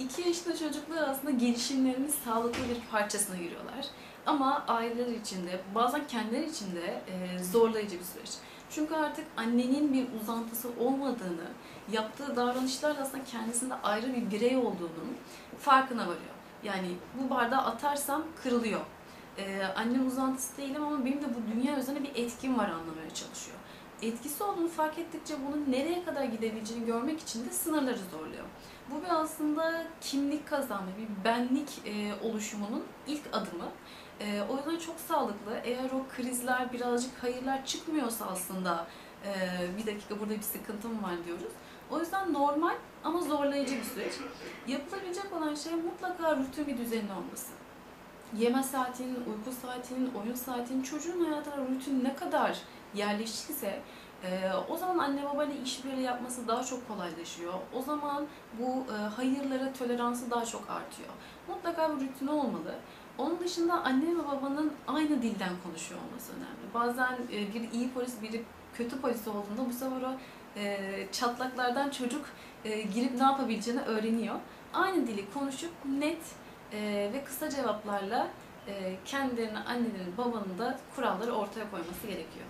2 yaşında çocuklar aslında gelişimlerinin sağlıklı bir parçasına giriyorlar. Ama aileler içinde, bazen kendileri içinde e, zorlayıcı bir süreç. Çünkü artık annenin bir uzantısı olmadığını, yaptığı davranışlarla aslında kendisinde ayrı bir birey olduğunun farkına varıyor. Yani bu bardağı atarsam kırılıyor. Ee, annem uzantısı değilim ama benim de bu dünya üzerine bir etkim var anlamaya çalışıyor. Etkisi olduğunu fark ettikçe bunun nereye kadar gidebileceğini görmek için de sınırları zorluyor. Bu bir aslında kimlik kazanma, bir benlik e, oluşumunun ilk adımı. E, o yüzden çok sağlıklı. Eğer o krizler, birazcık hayırlar çıkmıyorsa aslında e, bir dakika burada bir sıkıntım var diyoruz. O yüzden normal ama zorlayıcı bir süreç. Yapılabilecek olan şey mutlaka rutin bir düzenin olması. Yeme saatinin, uyku saatinin, oyun saatinin, çocuğun hayatına rutin ne kadar yerleştiyse e, o zaman anne babayla işbirliği yapması daha çok kolaylaşıyor. O zaman bu e, hayırlara toleransı daha çok artıyor. Mutlaka bir rutini olmalı. Onun dışında anne ve babanın aynı dilden konuşuyor olması önemli. Bazen e, bir iyi polis, biri kötü polis olduğunda bu sefer o e, çatlaklardan çocuk e, girip ne yapabileceğini öğreniyor. Aynı dili konuşup net e, ve kısa cevaplarla e, kendilerine, annelerin, babanın da kuralları ortaya koyması gerekiyor.